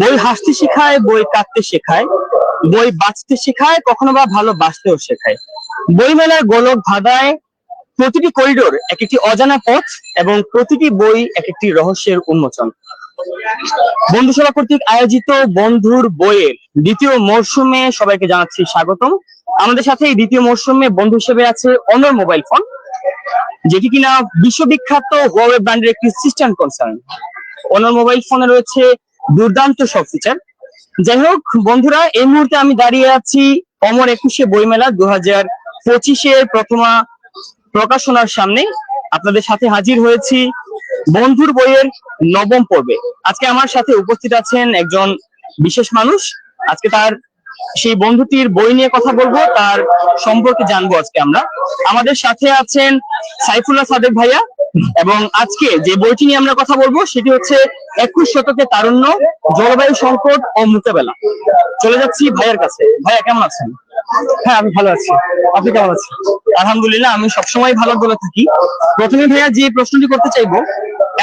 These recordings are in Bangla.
বই হাসতে শেখায়, বই কাঁদতে শেখায়, বই বাঁচতে শেখায়, কখনো বা ভালো বাঁচতেও শেখায়। বই মেলার গোলক ধাঁধায় প্রতিটি করিডোর এক একটি অজানা পথ এবং প্রতিটি বই এক একটি রহস্যের উন্মোচন। বন্ধু সভা কর্তৃক আয়োজিত বন্ধুর বইয়ের দ্বিতীয় মরশুমে সবাইকে জানাচ্ছি স্বাগতম। আমাদের সাথে এই দ্বিতীয় মরশুমে বন্ধু হিসেবে আছে অনর মোবাইল ফোন যেটি কিনা বিশ্ববিখ্যাত ওয়াওয়ে ব্র্যান্ডের একটি সিস্টেম কনসার্ন অনর মোবাইল ফোনে রয়েছে দুর্দান্ত সব ফিচার যাই হোক, বন্ধুরা, এই মুহূর্তে আমি দাঁড়িয়ে আছি অমর একুশে বইমেলা দু হাজার পঁচিশের প্রথমা প্রকাশনার সামনে। আপনাদের সাথে হাজির হয়েছি বন্ধুর বইয়ের নবম পর্বে। আজকে আমার সাথে উপস্থিত আছেন একজন বিশেষ মানুষ। আজকে তার সেই বন্ধুটির বই নিয়ে কথা বলব, তার সম্পর্কে জানব আজকে আমরা। আমাদের সাথে আছেন সাইফুল্লাহ সাদেক ভাইয়া। এবং আজকে যে বইটি নিয়ে আমরা কথা বলব, সেটি হচ্ছে একুশ শতকে তারুণ্য, জলবায়ু সংকট ও মোকাবেলা। চলে যাচ্ছি ভাইয়ের কাছে। ভাইয়া, কেমন আছেন? হ্যাঁ আমি ভালো আছি। আপনি কেমন আছেন? আলহামদুলিল্লাহ, আমি সবসময় ভালো বলে থাকি। প্রথমে ভাইয়া, যে প্রশ্নটি করতে চাইব,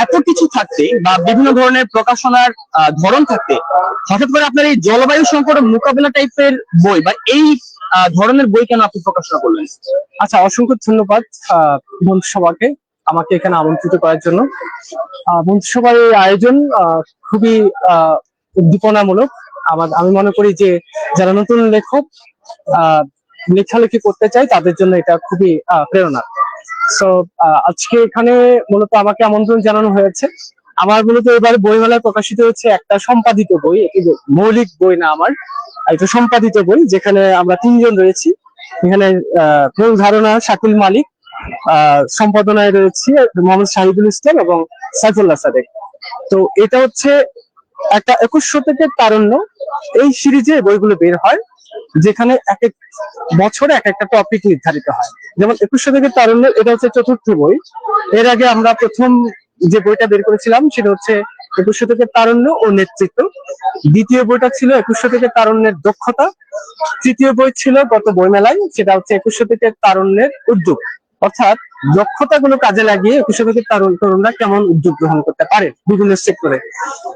এত কিছু থাকতে বা বিভিন্ন ধরনের প্রকাশনার ধরন থাকতে, হঠাৎ করে আপনার এই জলবায়ু সংকট মোকাবেলা টাইপের বই বা এই ধরনের বই কেন আপনি প্রকাশনা করলেন? আচ্ছা অসংখ্য ধন্যবাদ বন্ধু সভাকে আমাকে এখানে আমন্ত্রিত করার জন্য। আহ, বন্ধু সভার এই আয়োজন খুবই উদ্দীপনামূলক। আমার আমি মনে করি যে যারা নতুন লেখক লেখালেখি করতে চায় তাদের জন্য এটা খুবই প্রেরণা। সো আজকে এখানে মূলত আমাকে আমন্ত্রণ জানানো হয়েছে। আমার মূলত এবার বইমেলায় প্রকাশিত হচ্ছে একটা সম্পাদিত বই এটি মৌলিক বই না আমার এটা সম্পাদিত বই যেখানে আমরা তিনজন রয়েছি। এখানে মূল ধারণা শাকিল মালিক সম্পাদনায় রয়েছে মোহাম্মদ শাহিদুল ইসলাম এবং সাইফুল্লাহ সাদেক তো এটা হচ্ছে একটা একুশ শতকের তারুণ্য। এই সিরিজে বইগুলো বের হয়, যেখানে এক এক বছরে এক একটা টপিক নির্ধারিত হয়। যেমন একুশ শতকের তারুণ্য, এটা হচ্ছে চতুর্থ বই। এর আগে আমরা প্রথম যে বইটা বের করেছিলাম, সেটা হচ্ছে একুশ শতকের তারুণ্য ও নেতৃত্ব। দ্বিতীয় বইটা ছিল একুশ শতকের তারুণ্যের দক্ষতা। তৃতীয় বই ছিল গত বইমেলায়, সেটা হচ্ছে একুশ শতকের তারুণ্যের উদ্যোগ। অর্থাৎ দক্ষতা গুলো কাজে লাগিয়ে একুশ শতকের তারুণ তরুণরা কেমন উদ্যোগ গ্রহণ করতে পারে বিভিন্ন সেক্টরে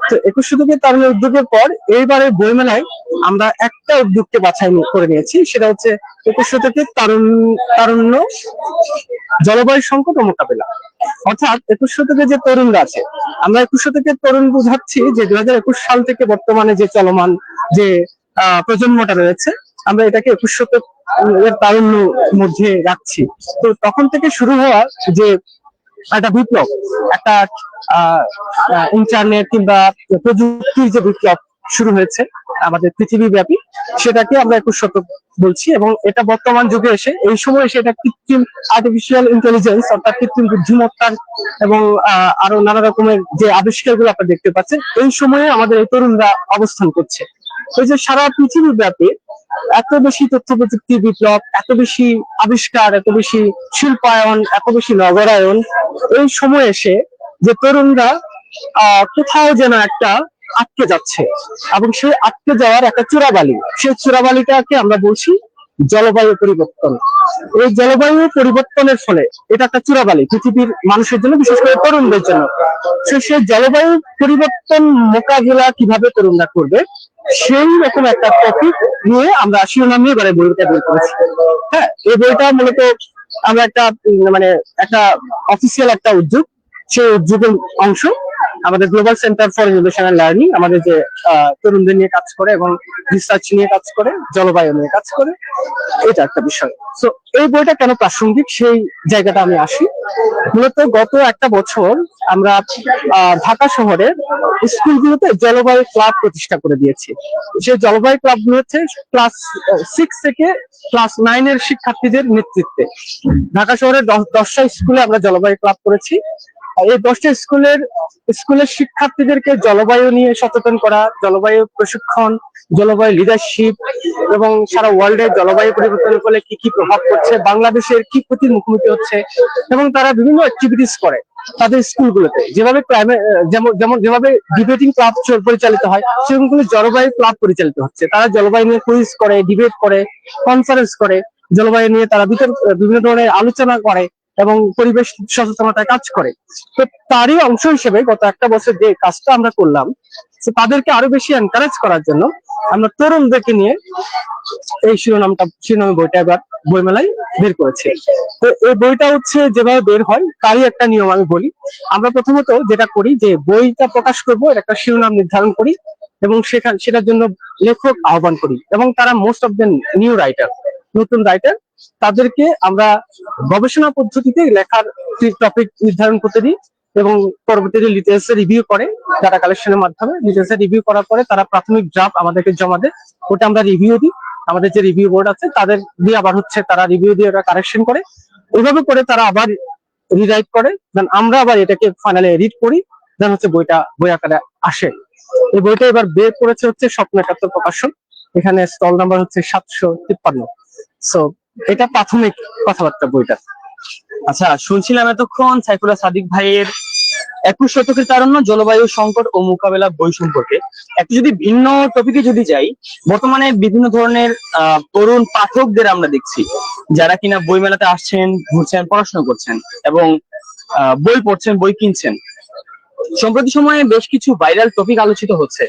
তো একুশ শতকের তারুণ্যের উদ্যোগের পর এইবারে বইমেলায় আমরা একটা উদ্যোগকে বাছাই করে নিয়েছি, সেটা হচ্ছে একুশ শতকের তারুণ তারুণ্য জলবায়ু সংকট ও মোকাবেলা। অর্থাৎ একুশ শতকে যে তরুণরা আছে, আমরা একুশ শতকের তরুণ বুঝাচ্ছি যে দুই হাজার একুশ সাল থেকে বর্তমানে যে চলমান যে প্রজন্মটা রয়েছে আমরা এটাকে একুশ শতক এর তারুণ্য মধ্যে রাখছি। তো তখন থেকে শুরু হওয়া যে একটা বিপ্লব, একটা ইন্টারনেট কিংবা প্রযুক্তির যে বিপ্লব শুরু হয়েছে, আমাদের পৃথিবী ব্যাপী সেটাকে আমরা একুশ শতক বলছি এবং এটা বর্তমান যুগে এসে, এই সময় এসে এটা কৃত্রিম আর্টিফিশিয়াল ইন্টেলিজেন্স অর্থাৎ কৃত্রিম বুদ্ধিমত্তার এবং আরও নানা রকমের যে আবিষ্কারগুলো আপনারা দেখতে পাচ্ছেন, এই সময়ে আমাদের এই তরুণরা অবস্থান করছে। ওই যে সারা পৃথিবী ব্যাপী এত বেশি তথ্য প্রযুক্তি বিপ্লব, এত বেশি আবিষ্কার, এত বেশি শিল্পায়ন, এত বেশি নগরায়ন, এই সময় এসে যে তরুণরা কোথাও যেন একটা আটকে যাচ্ছে এবং সেই আটকে যাওয়ার একটা চূড়াবালি। সেই চূড়াবালিটাকে আমরা বলছি জলবায়ু পরিবর্তন। এই জলবায়ু পরিবর্তনের ফলে এটা একটা চূড়াবালি পৃথিবীর মানুষের জন্য, বিশেষ করে তরুণদের জন্য। তো সেই জলবায়ু পরিবর্তন মোকাবিলা কীভাবে তরুণরা করবে সেই রকম একটা টপিক নিয়ে আমরা শিরোনাম নিয়ে এবারে বইটা বের করেছি। হ্যাঁ এই বইটা মূলত আমরা একটা মানে একটা অফিসিয়াল একটা উদ্যোগ, সেই উদ্যোগের অংশ। আমাদের global centre for innovation learning আমাদের যে তরুণদের নিয়ে কাজ করে এবং রিসার্চ নিয়ে কাজ করে, জলবায়ু নিয়ে কাজ করে, এটা একটা বিষয়। তো এই বইটা কেন প্রাসঙ্গিক? সেই জায়গাটা আমি আসি। মূলত গত একটা বছর আমরা ঢাকা শহরের স্কুলগুলোতে জলবায়ু ক্লাব প্রতিষ্ঠা করে দিয়েছি। সেই জলবায়ু ক্লাব হচ্ছে ক্লাস সিক্স থেকে ক্লাস নাইনের শিক্ষার্থীদের নেতৃত্বে। ঢাকা শহরের দশ- দশটা স্কুলে আমরা জলবায়ু ক্লাব করেছি। এই দশটা স্কুলের স্কুলের শিক্ষার্থীদেরকে জলবায়ু নিয়ে সচেতন করা, জলবায়ু প্রশিক্ষণ, জলবায়ু লিডারশিপ এবং সারা ওয়ার্ল্ডে জলবায়ু পরিবর্তনের ফলে কি কি প্রভাব পড়ছে, বাংলাদেশের কি ক্ষতির মুখোমুখি হচ্ছে এবং তারা বিভিন্ন অ্যাক্টিভিটিস করে তাদের স্কুলগুলোতে। যেভাবে যেমন যেমন, যেভাবে ডিবেটিং ক্লাব পরিচালিত হয়, সেরকম করে জলবায়ু ক্লাব পরিচালিত হচ্ছে। তারা জলবায়ু নিয়ে কুইজ করে ডিবেট করে কনফারেন্স করে, জলবায়ু নিয়ে তারা বিভিন্ন ধরনের আলোচনা করে এবং পরিবেশ সচেতনতায় কাজ করে। তো তারই অংশ হিসেবে গত একটা বছর যে কাজটা আমরা করলাম তাদেরকে আরও বেশি এনকারেজ করার জন্য আমরা তরুণদেরকে নিয়ে এই শিরোনামটা, শিরোনামে বইটা এবার বইমেলায় বের করেছি। তো এই বইটা হচ্ছে যেভাবে বের হয়, তারই একটা নিয়ম আমি বলি। আমরা প্রথমত যেটা করি যে বইটা প্রকাশ করব, এর একটা শিরোনাম নির্ধারণ করি এবং সেখান, সেটার জন্য লেখক আহ্বান করি এবং তারা most of the new writer নতুন রাইটার তাদেরকে আমরা গবেষণা পদ্ধতিতে লেখার টপিক নির্ধারণ করতে দিই এবং পরবর্তীতে লিটারেচার রিভিউ করে ডাটা কালেকশনের মাধ্যমে লিটারেচার রিভিউ করার পরে তারা প্রাথমিক ড্রাফট আমাদেরকে জমা দেয়। ওটা আমরা রিভিউ দিই। আমাদের যে রিভিউ বোর্ড আছে, তাদের দিয়ে আবার হচ্ছে তারা রিভিউ দিয়ে ওটা কারেকশন করে। এইভাবে করে তারা আবার রিরাইট করে। দেন আমরা আবার এটাকে ফাইনালে এডিট করি। দেন হচ্ছে বইটা, বই আকারে আসে। এই বইটা এবার বের করেছে হচ্ছে স্বপ্ন একাত্তর প্রকাশন। এখানে স্টল নাম্বার হচ্ছে সাতশো তিপ্পান্ন। সো এটা প্রাথমিক কথাবার্তা বইটা। আচ্ছা শুনছিলাম এতক্ষণ সাইফুল্লাহ সাদিক ভাইয়ের একুশ শতকের তারণ্য, জলবায়ু সংকট ও মোকাবেলা বই সম্পর্কে। একটু যদি ভিন্ন টপিকে যদি যাই, বর্তমানে বিভিন্ন ধরনের তরুণ পাঠকদের আমরা দেখছি, যারা কিনা বই মেলাতে আসছেন, ঘুরছেন, পড়াশোনা করছেন এবং বই পড়ছেন, বই কিনছেন। সম্প্রতি সময়ে বেশ কিছু ভাইরাল টপিক আলোচিত হচ্ছে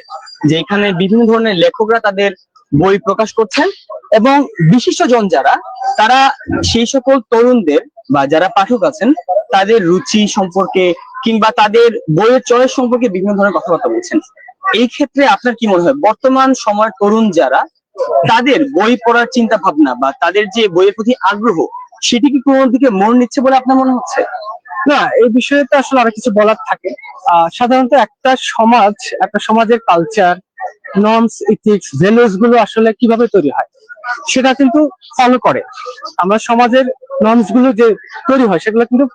যে এখানে বিভিন্ন ধরনের লেখকরা তাদের বই প্রকাশ করছেন এবং বিশিষ্টজন যারা, তারা সেই সকল তরুণদের বা যারা পাঠক আছেন, তাদের রুচি সম্পর্কে কিংবা তাদের বইয়ের চয়েস সম্পর্কে বিভিন্ন ধরনের কথাবার্তা বলছেন। এই ক্ষেত্রে আপনার কি মনে হয়, বর্তমান সময়ের তরুণ যারা, তাদের বই পড়ার চিন্তা ভাবনা বা তাদের যে বইয়ের প্রতি আগ্রহ, সেটি কি কোনো দিকে মন নিচ্ছে বলে আপনার মনে হচ্ছে? না, এই বিষয়ে তো আসলে আরও কিছু বলার থাকে। সাধারণত একটা সমাজ, একটা সমাজের কালচার নর্মস ইথিক্স ভ্যালুসগুলো আসলে কীভাবে তৈরি হয়, সেটা কিন্তু ফলো করে। আমরা সমাজের নর্মসগুলো যে তৈরি হয়, সেগুলো কিন্তু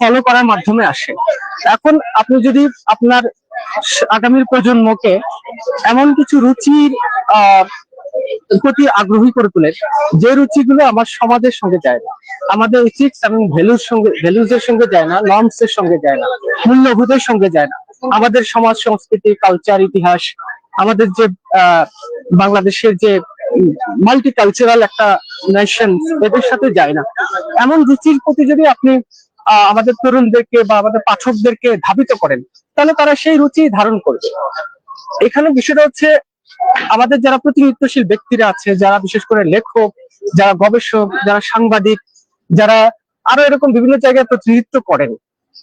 ফলো করার মাধ্যমে আসে। এখন আপনি যদি আপনার আগামীর প্রজন্মকে এমন কিছু রুচির প্রতি আগ্রহী করে তোলেন যে রুচিগুলো আমার সমাজের সঙ্গে যায় না, আমাদের ইথিক্স এবং ভ্যালুর সঙ্গে ভ্যালুজ এর সঙ্গে যায় না নর্মস এর সঙ্গে যায় না, মূল্যবোধের সঙ্গে যায় না, আমাদের সমাজ, সংস্কৃতি কালচার ইতিহাস আমাদের যে বাংলাদেশের যে মাল্টি কালচারাল একটা নেশন এদের সাথে যায় না। এমন রুচির প্রতি যদি আপনি আমাদের তরুণদেরকে বা আমাদের পাঠকদেরকে ধাবিত করেন, তাহলে তারা সেই রুচি ধারণ করবে। এখানে বিষয়টা হচ্ছে, আমাদের যারা প্রতিনিধিত্বশীল ব্যক্তিরা আছে, যারা বিশেষ করে লেখক, যারা গবেষক, যারা সাংবাদিক, যারা আরও এরকম বিভিন্ন জায়গায় প্রতিনিধিত্ব করেন,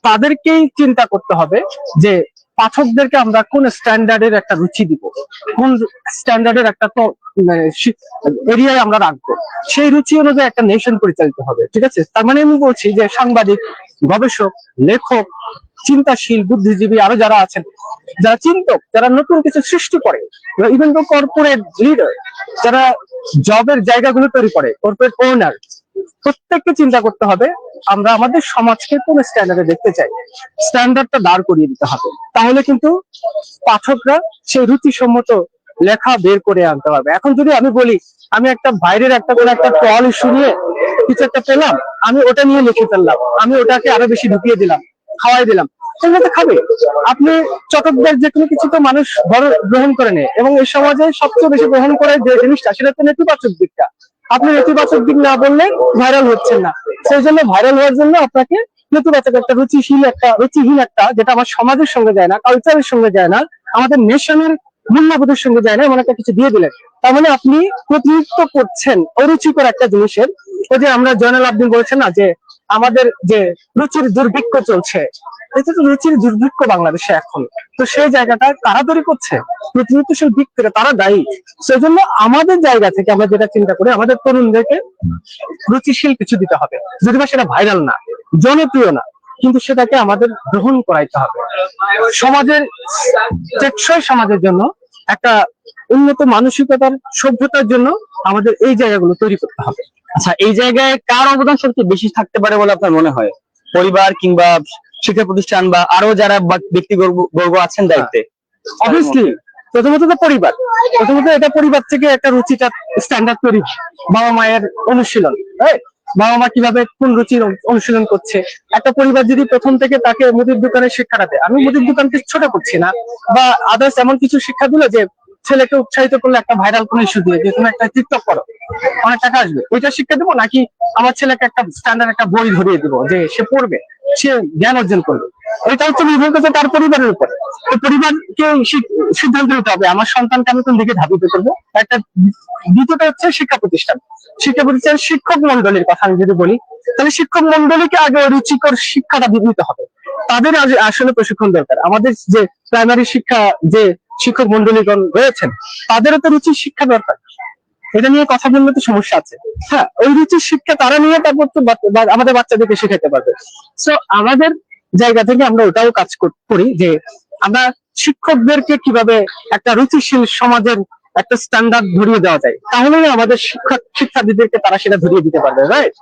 তাদেরকেই চিন্তা করতে হবে যে পাঠকদেরকে আমরা কোন স্ট্যান্ডার্ডের একটা রুচি দিব? কোন স্ট্যান্ডার্ডের একটা তো এরিয়ায় আমরা রাখব? সেই রুচি অনুযায়ী একটা নেশন পরিচালিত হবে, ঠিক আছে? তার মানে আমি বলছি যে সাংবাদিক, গবেষক, লেখক, চিন্তাশীল, বুদ্ধিজীবী আরও যারা আছেন, যারা চিন্তক, যারা নতুন কিছু সৃষ্টি করে ইভেন কর্পোরেট লিডার যারা জবের জায়গাগুলো তৈরি করে কর্পোরেট ওনার প্রত্যেককে চিন্তা করতে হবে, আমরা আমাদের সমাজকে কোন স্ট্যান্ডার্ডে দেখতে চাই? স্ট্যান্ডার্ডটা দাঁড় করিয়ে দিতে হবে। তাহলে কিন্তু পাঠকরা সেই রুচিসম্মত লেখা বের করে আনতে পারবে। এখন যদি আমি বলি, আমি একটা বাইরের একটা করে একটা টল ইস্যু নিয়ে কিছু একটা পেলাম, আমি ওটা নিয়ে লিখে ফেললাম, আমি ওটাকে আরও বেশি ঢুকিয়ে দিলাম, খাওয়াই দিলাম সেগুলো খাবে। আপনি চটকদার যে কোনো কিছু তো মানুষ গ্রহণ করে নেয় এবং এই সমাজে সবচেয়ে বেশি গ্রহণ করে যে জিনিসটা, সেটা তো নেতিবাচক দিকটা। আপনি নেতিবাচক দিক না বললে ভাইরাল হচ্ছেন না। সেই জন্য ভাইরাল হওয়ার জন্য আপনাকে নেতিবাচক একটা রুচিশীল একটা, রুচিহীন একটা, যেটা আমার সমাজের সঙ্গে যায় না কালচারের সঙ্গে যায় না, আমাদের নেশনের মূল্যবোধের সঙ্গে যায় না, এমন একটা কিছু দিয়ে দিলেন। তার মানে আপনি প্রতিনিধিত্ব করছেন অরুচিকর একটা জিনিসের। ওই যে আমরা জয়নাল আব্দিন বলছেন না যে, আমাদের যে রুচির দুর্ভিক্ষ চলছে এটা তো দুর্ভিক্ষ বাংলাদেশে এখন। তো সেই জায়গাটা তৈরি করছে। দিক থেকে তারা দায়ী। আমাদের জায়গা থেকে আমরা যেটা চিন্তা করি, আমাদের তরুণদেরকে রুচিশীল কিছু দিতে হবে। যদি বা সেটা ভাইরাল না, জনপ্রিয় না, কিন্তু সেটাকে আমাদের গ্রহণ করাইতে হবে। সমাজের, টেকসই সমাজের জন্য, একটা উন্নত মানসিকতার সভ্যতার জন্য আমাদের এই জায়গাগুলো তৈরি করতে হবে। আচ্ছা এই জায়গায় কার অবদান সবচেয়ে বেশি থাকতে পারে বলে আপনার মনে হয়? পরিবার কিংবা শিক্ষা প্রতিষ্ঠান বা আরও যারা বা- ব্যক্তিবর্গ বর্গ আছেন দায়িত্বে? অবভিয়াসলি প্রথমত তো পরিবার। প্রথমত এটা পরিবার থেকে একটা রুচিটা স্ট্যান্ডার্ড তৈরি বাবা মায়ের অনুশীলন বাবা মা কীভাবে কোন রুচির অনুশীলন করছে? একটা পরিবার যদি প্রথম থেকে তাকে মুদির দোকানে শিক্ষাটা দেয়, আমি মুদির দোকানকে ছোট করছি না, বা আদার্স এমন কিছু শিক্ষা দিল যে ছেলেকে উৎসাহিত করলে একটা ভাইরাল কোন ইস্যু দিয়ে, যে তুমি একটা টিকটক করো, অনেক টাকা আসবে। ওইটা শিক্ষা দেবো নাকি আমার ছেলেকে একটা স্ট্যান্ডার্ড একটা বই ধরিয়ে দিব যে সে পড়বে? সে জ্ঞান অর্জন করবে। এটা হচ্ছে নির্ভর করছে তার পরিবারের উপর। তো পরিবারকে সিদ্ধান্ত নিতে হবে, আমার সন্তানকে আমি কোন দিকে ধাবিত করব? একটা দ্বিতীয়টা হচ্ছে শিক্ষা প্রতিষ্ঠান। শিক্ষা প্রতিষ্ঠান শিক্ষক মন্ডলীর কথা আমি যদি বলি, তাহলে শিক্ষক মন্ডলীকে আগে রুচিকর শিক্ষাটা দিতে হবে। তাদের আসলে প্রশিক্ষণ দরকার। আমাদের যে প্রাইমারি শিক্ষা যে শিক্ষক মন্ডলীগণ রয়েছেন, তাদেরও তো রুচির শিক্ষা দরকার। এটা নিয়ে কথা বললে তো সমস্যা আছে। হ্যাঁ ওই রুচির শিক্ষা তারা নিয়ে তারপর তো আমাদের বাচ্চাদেরকে শেখাতে পারবে। তো আমাদের জায়গা থেকে আমরা ওটাও কাজ করি যে আমরা শিক্ষকদেরকে কীভাবে একটা রুচিশীল সমাজের একটা স্ট্যান্ডার্ড ধরিয়ে দেওয়া যায়। তাহলেই আমাদের শিক্ষক শিক্ষার্থীদেরকে তারা সেটা ধরিয়ে দিতে পারবে রাইট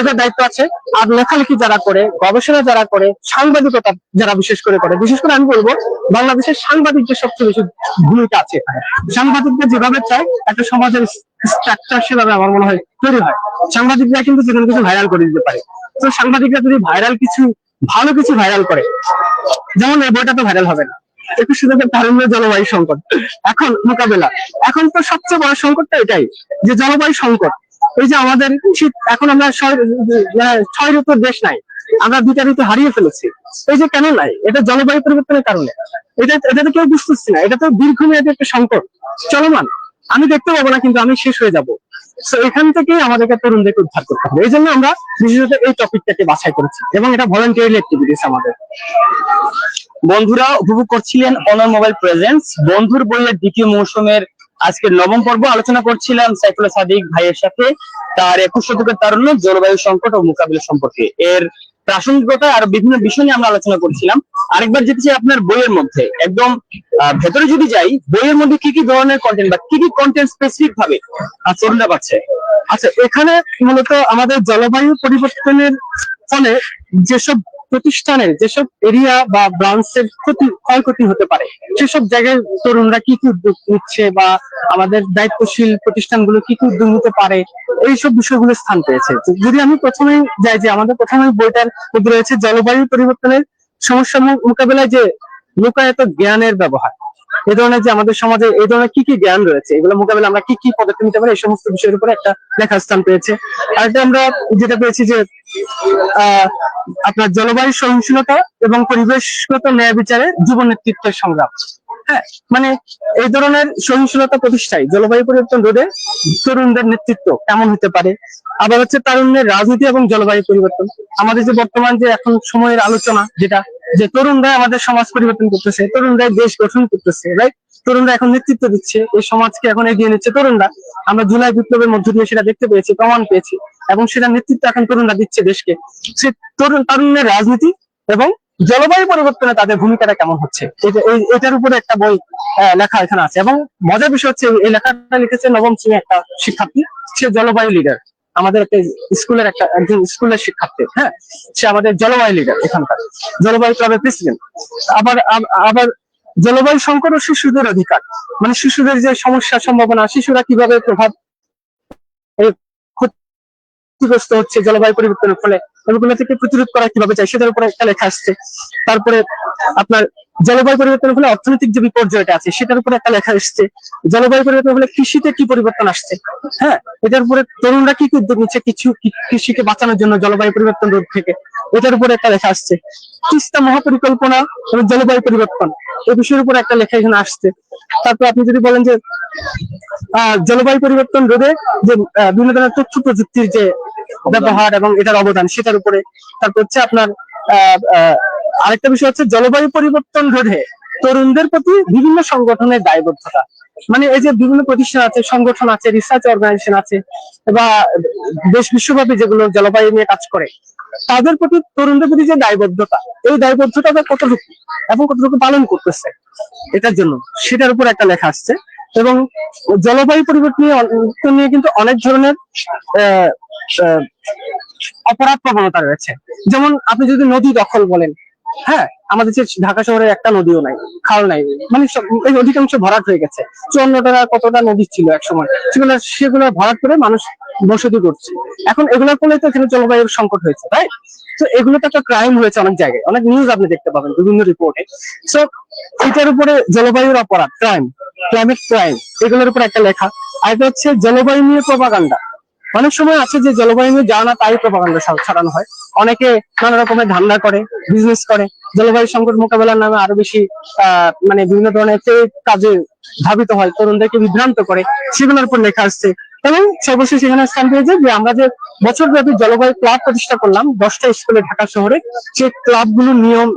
এদের দায়িত্ব আছে। আর লেখালেখি যারা করে, গবেষণা যারা করে, সাংবাদিকতা যারা বিশেষ করে করে, বিশেষ করে আমি বলব বাংলাদেশের সাংবাদিকদের সবচেয়ে বেশি ভূমিকা আছে সাংবাদিকদের যেভাবে চায়, একটা সমাজের আমার মনে হয় তৈরি হয়। সাংবাদিকরা কিন্তু যেকোনো কিছু ভাইরাল করে দিতে পারে। তো সাংবাদিকরা যদি ভাইরাল কিছু, ভালো কিছু ভাইরাল করে, যেমন বইটা তো ভাইরাল হবে না। একুশ শতকের তারুণ্য জলবায়ু সংকট। এখন মোকাবেলা। এখন তো সবচেয়ে বড় সংকটটা এটাই, যে জলবায়ু সংকট। এই যে আমাদের শীত, এখন আমরা ছয় মানে ঋতুর দেশ নাই। আমরা দুইটা ঋতু হারিয়ে ফেলেছি। এই যে কেন নাই? এটা জলবায়ু পরিবর্তনের কারণে। এটা এটা তো কেউ বুঝতেছি না। এটা তো দীর্ঘমেয়াদী একটা সংকট। চলমান। আমি দেখতে পাবো না, কিন্তু আমি শেষ হয়ে যাব। তো এখান থেকেই আমাদেরকে তরুণদেরকে উদ্ধার করতে হবে। এই জন্য আমরা বিশেষত এই টপিকটাকে বাছাই করেছি। এবং এটা ভলেন্টিয়ারি অ্যাক্টিভিটিস আমাদের। বন্ধুরা, উপভোগ করছিলেন অনর মোবাইল প্রেজেন্স বন্ধুর বইয়ের দ্বিতীয় মৌসুমের আজকের নবম পর্ব আলোচনা করছিলাম সাইফুল্লাহ সাদিক ভাইয়ের সাথে। তার একুশ শতকের তারুণ্য, জলবায়ু সংকট ও মোকাবিলা সম্পর্কে। এর প্রাসঙ্গিকতা আর বিভিন্ন বিষয় নিয়ে আমরা আলোচনা করছিলাম। আরেকবার যেতে চাই আপনার বইয়ের মধ্যে। একদম ভেতরে যদি যাই, বইয়ের মধ্যে কি কি ধরনের কন্টেন্ট বা কি কি কন্টেন্ট স্পেসিফিক ভাবে তরুণরা পাচ্ছে? আচ্ছা এখানে মূলত আমাদের জলবায়ু পরিবর্তনের ফলে যেসব প্রতিষ্ঠানের যেসব এরিয়া বা ব্রাঞ্চের ক্ষতি, ক্ষয়ক্ষতি হতে পারে, সেসব জায়গায় তরুণরা কি কি উদ্যোগ নিচ্ছে বা আমাদের দায়িত্বশীল প্রতিষ্ঠানগুলো কি কি উদ্যোগ নিতে পারে, এইসব বিষয়গুলো স্থান পেয়েছে। যদি আমি প্রথমে যাই, যে আমাদের প্রথমে বইটার মধ্যে রয়েছে জলবায়ু পরিবর্তনের সমস্যা মোকাবেলায় যে লোকায়ত জ্ঞানের ব্যবহার। এই ধরনের যে আমাদের সমাজে এই ধরনের কি কি জ্ঞান রয়েছে, এগুলো মোকাবেলা আমরা কি কি পদক্ষেপ নিতে পারি এই সমস্ত বিষয়ের উপরে একটা লেখার স্থান পেয়েছে। আর এটা আমরা যেটা পেয়েছি যে আপনার জলবায়ু সহিংসতা এবং পরিবেশগত ন্যায় বিচারে যুব নেতৃত্বের সংগ্রাম। হ্যাঁ মানে এই ধরনের সহিংসতা প্রতিষ্ঠায় জলবায়ু পরিবর্তন রোধে তরুণদের নেতৃত্ব কেমন হতে পারে। আবার হচ্ছে তারুণ্যের রাজনীতি এবং জলবায়ু পরিবর্তন। আমাদের যে বর্তমান যে এখন সময়ের আলোচনা, যেটা যে তরুণরা আমাদের সমাজ পরিবর্তন করতেছে তরুণরা দেশ গঠন করতেছে রাইট তরুণরা এখন নেতৃত্ব দিচ্ছে, এই সমাজকে এখন এগিয়ে নিচ্ছে তরুণরা। আমরা জুলাই বিপ্লবের মধ্য দিয়ে সেটা দেখতে পেয়েছি, প্রমাণ পেয়েছি। এবং সেটা নেতৃত্ব এখন তরুণরা দিচ্ছে দেশকে। সে তরুণ, তারুণ্যের রাজনীতি এবং জলবায়ু পরিবর্তনে তাদের ভূমিকাটা কেমন হচ্ছে? এটার উপরে একটা বই লেখা এখানে আছে। এবং মজার বিষয় হচ্ছে, এই লেখাটা লিখেছে নবম শ্রেণির একটা শিক্ষার্থী। সে জলবায়ু লিডার আমাদের একটা স্কুলের একটা, একজন স্কুলের শিক্ষার্থী হ্যাঁ? সে আমাদের জলবায়ু লিডার এখানকার। জলবায়ু ক্লাবের প্রেসিডেন্ট আবার আবার জলবায়ু সংকট ও শিশুদের অধিকার। মানে শিশুদের যে সমস্যা, সম্ভাবনা, শিশুরা কীভাবে প্রভাব ক্ষতিগ্রস্ত হচ্ছে জলবায়ু পরিবর্তনের ফলে। এগুলো থেকে প্রতিরোধ করা কীভাবে চাই সেটার উপরে একটা লেখা আসছে। তারপরে আপনার জলবায়ু পরিবর্তনের ফলে অর্থনৈতিক যে বিপর্যয়টা আছে সেটার উপরে একটা লেখা এসছে জলবায়ু পরিবর্তনের ফলে কৃষিতে কি পরিবর্তন আসছে? হ্যাঁ এটার উপরে তরুণরা কি উদ্যোগ নিচ্ছে? কিছু কৃষিকে বাঁচানোর জন্য জলবায়ু পরিবর্তন রোধ থেকে। এটার উপরে একটা লেখা আসছে। তিস্তা মহাপরিকল্পনা এবং জলবায়ু পরিবর্তন এই বিষয়ের উপরে একটা লেখা এখানে আসছে। তারপর আপনি যদি বলেন যে আহ, জলবায়ু পরিবর্তন রোধে যে বিভিন্ন ধরনের তথ্য প্রযুক্তির যে ব্যবহার এবং এটার অবদান, সেটার উপরে। তারপর হচ্ছে আপনার আরেকটা বিষয় হচ্ছে জলবায়ু পরিবর্তন রোধে তরুণদের প্রতি বিভিন্ন সংগঠনের দায়বদ্ধতা। মানে এই যে বিভিন্ন প্রতিষ্ঠান আছে, সংগঠন আছে রিসার্চ অর্গানাইজেশন আছে, বা দেশ বিশ্বব্যাপী যেগুলো জলবায়ু নিয়ে কাজ করে, তাদের প্রতি তরুণদের প্রতি যে দায়বদ্ধতা, এই দায়বদ্ধতাটা কতটুকু, এবং কতটুকু পালন করতেছে, এটার জন্য, সেটার উপর একটা লেখা আসছে। এবং জলবায়ু পরিবর্তন নিয়ে কিন্তু অনেক ধরনের অপরাধ প্রবণতা রয়েছে। যেমন আপনি যদি নদী দখল বলেন হ্যাঁ আমাদের যে ঢাকা শহরে একটা নদীও নাই, খাল নাই মানে এই অধিকাংশ ভরাট হয়ে গেছে। চুয়ান্নটা কতটা নদী ছিল এক সময় সেগুলো সেগুলো ভরাট করে মানুষ বসতি করছে। এখন এগুলোর ফলে তো এখানে জলবায়ুর সংকট হয়েছে তাই তো এগুলো তো একটা ক্রাইম হয়েছে অনেক জায়গায়। অনেক নিউজ আপনি দেখতে পাবেন, বিভিন্ন রিপোর্টে সো এটার উপরে জলবায়ুর অপরাধ ক্রাইম ক্লাইমেট ক্রাইম এগুলোর উপর একটা লেখা। আর হচ্ছে জলবায়ু নিয়ে প্রপাগান্ডা অনেক সময় আছে যে জলবায়ু নিয়ে না তাই প্রপাগান্ডা ছড়ানো হয়। অনেকে নানা রকমের ধান্দা করে বিজনেস করে। জলবায়ু সংকট মোকাবেলার নামে আরও বেশি মানে বিভিন্ন ধরনের কাজে ধাবিত হয়, তরুণদেরকে বিভ্রান্ত করে, সেগুলোর উপর লেখা আসছে এবং সর্বশেষ এখানে স্থান পেয়েছে যে আমরা যে বছর ব্যাপী জলবায়ু ক্লাব প্রতিষ্ঠা করলাম দশটা স্কুলে ঢাকা শহরে, সেই ক্লাবগুলোর নিয়ম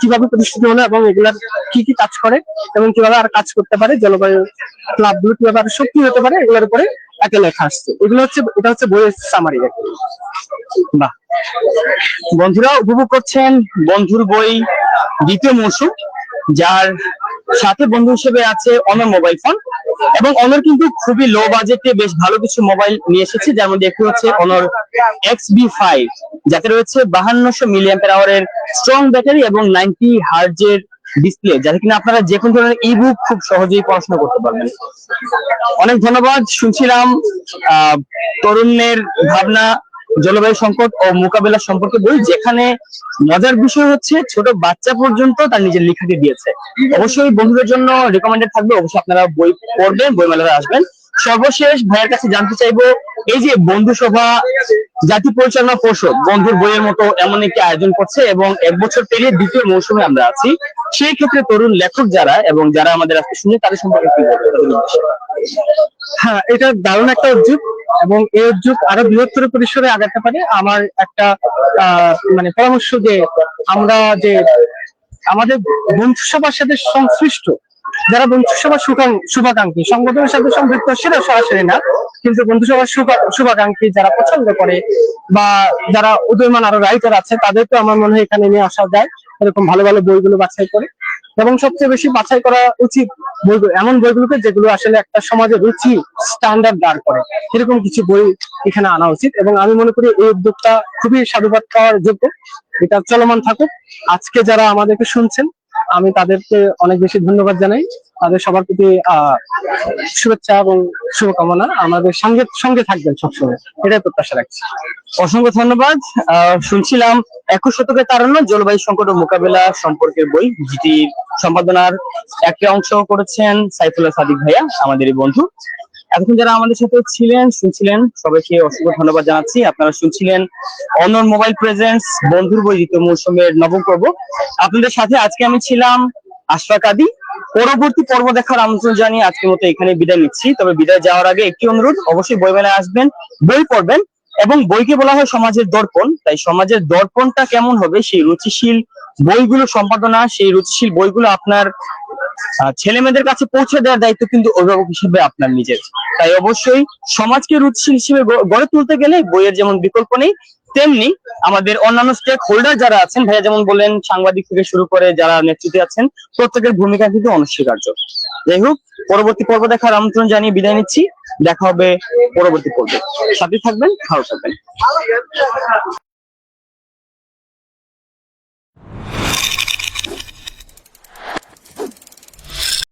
কীভাবে প্রতিষ্ঠিত হলো এবং এগুলার কি কি কাজ করে এবং কীভাবে আর কাজ করতে পারে জলবায়ু ক্লাবগুলো, কীভাবে আর শক্তি হতে পারে, এগুলোর উপরে একে লেখা আসছে। এগুলো হচ্ছে, এটা হচ্ছে বইয়ের সামারি বাহ। বন্ধুরা উপভোগ করছেন বন্ধুর বই দ্বিতীয় মৌসুম, যার সাথে বন্ধু হিসেবে আছে অনর মোবাইল ফোন। এবং অনর কিন্তু খুবই লো বাজেটে বেশ ভালো কিছু মোবাইল নিয়ে এসেছে, যার মধ্যে একটি হচ্ছে অনর এক্স বি ফাইভ যাতে রয়েছে বাহান্নশো মিলিয়ন আওয়ারের স্ট্রং ব্যাটারি এবং নাইনটি হার্জের ডিসপ্লে যাতে কিনা আপনারা যে কোনো ধরনের ইবুক খুব সহজেই পড়াশোনা করতে পারবেন। অনেক ধন্যবাদ, শুনছিলাম তরুণের ভাবনা, জলবায়ু সংকট ও মোকাবেলা সম্পর্কে বই, যেখানে মজার বিষয় হচ্ছে ছোট বাচ্চা পর্যন্ত তার নিজের লেখাকে দিয়েছে। অবশ্যই বন্ধুদের জন্য রেকমেন্ডেড থাকবে, অবশ্যই আপনারা বই পড়বেন বইমেলাতে আসবেন। সর্বশেষ ভাইয়ের কাছে জানতে চাইব, এই যে বন্ধু সভা, জাতি পরিচালনা পর্ষদ, বন্ধুর বইয়ের মতো এমন একটি আয়োজন করছে এবং এক বছর পেরিয়ে দ্বিতীয় মৌসুমে আমরা আছি। সেই ক্ষেত্রে তরুণ লেখক যারা এবং যারা আমাদের আজকে শুনে তাদের সম্পর্কে কি হ্যাঁ এটা দারুণ একটা উদ্যোগ এবং এই উদ্যোগ আরও বৃহত্তর পরিসরে আগাতে পারে। আমার একটা মানে পরামর্শ যে আমরা যে আমাদের বন্ধু সবার সাথে সংশ্লিষ্ট যারা বন্ধু সবার সুখাং- শুভাকাঙ্ক্ষী, সংগঠনের সাথে সম্পৃক্ত সেটা সরাসরি না, কিন্তু বন্ধু সবার শুভাকাঙ্ক্ষী যারা পছন্দ করে বা যারা উদয়মান আরও রাইটার আছে তাদেরকে আমার মনে হয় এখানে নিয়ে আসা যায়, এরকম ভালো ভালো বইগুলো বাছাই করে। এবং সবচেয়ে বেশি বাছাই করা উচিত বইগুলো এমন বইগুলোকে যেগুলো আসলে একটা সমাজের রুচি স্ট্যান্ডার্ড দাঁড় করে। এরকম কিছু বই এখানে আনা উচিত। এবং আমি মনে করি এই উদ্যোগটা খুবই সাধুবাদ পাওয়ার যোগ্য। এটা চলমান থাকুক। আজকে যারা আমাদেরকে শুনছেন আমি তাদেরকে অনেক বেশি ধন্যবাদ জানাই। তাদের সবার প্রতি শুভেচ্ছা এবং শুভকামনা। আমাদের সঙ্গে সঙ্গে থাকবেন সবসময়। এটাই প্রত্যাশা রাখছি। অসংখ্য ধন্যবাদ। শুনছিলাম একুশ শতকের তারণ্য জলবায়ু সংকট ও মোকাবেলা সম্পর্কের বই যেটি সম্পাদনার একটা অংশ করেছেন সাইফুল্লাহ সাদিক ভাইয়া আমাদের বন্ধু। এতক্ষণ যারা আমাদের সাথে ছিলেন, শুনছিলেন, সবাইকে অসংখ্য ধন্যবাদ জানাচ্ছি। আপনারা শুনছিলেন অনর মোবাইল প্রেজেন্স বন্ধুর বই দ্বিতীয় মৌসুমের নবম পর্ব। আপনাদের সাথে আজকে আমি ছিলাম আশফাক আদি। পরবর্তী পর্ব দেখার আমন্ত্রণ জানিয়ে আজকের মতো এখানে বিদায় নিচ্ছি। তবে বিদায় যাওয়ার আগে একটি অনুরোধ, অবশ্যই বই মেলায় আসবেন, বই পড়বেন এবং বইকে বলা হয় সমাজের দর্পণ। তাই সমাজের দর্পণটা কেমন হবে সেই রুচিশীল বইগুলো সম্পাদনা, সেই রুচিশীল বইগুলো আপনার ছেলে মেয়েদের কাছে পৌঁছে দেওয়ার দায়িত্ব কিন্তু অভিভাবক হিসেবে আপনার নিজের। তাই অবশ্যই সমাজকে রুচিশীল হিসেবে গড়ে তুলতে গেলে বইয়ের যেমন বিকল্প নেই, তেমনি আমাদের অন্যান্য স্টেক হোল্ডার যারা আছেন, ভাইয়া যেমন বললেন, সাংবাদিক থেকে শুরু করে যারা নেতৃত্বে আছেন, প্রত্যেকের ভূমিকা কিন্তু অনস্বীকার্য। যাই হোক, পরবর্তী পর্ব দেখার আমন্ত্রণ জানিয়ে বিদায় নিচ্ছি। দেখা হবে পরবর্তী পর্বে। সাথে থাকবেন, ভালো থাকবেন।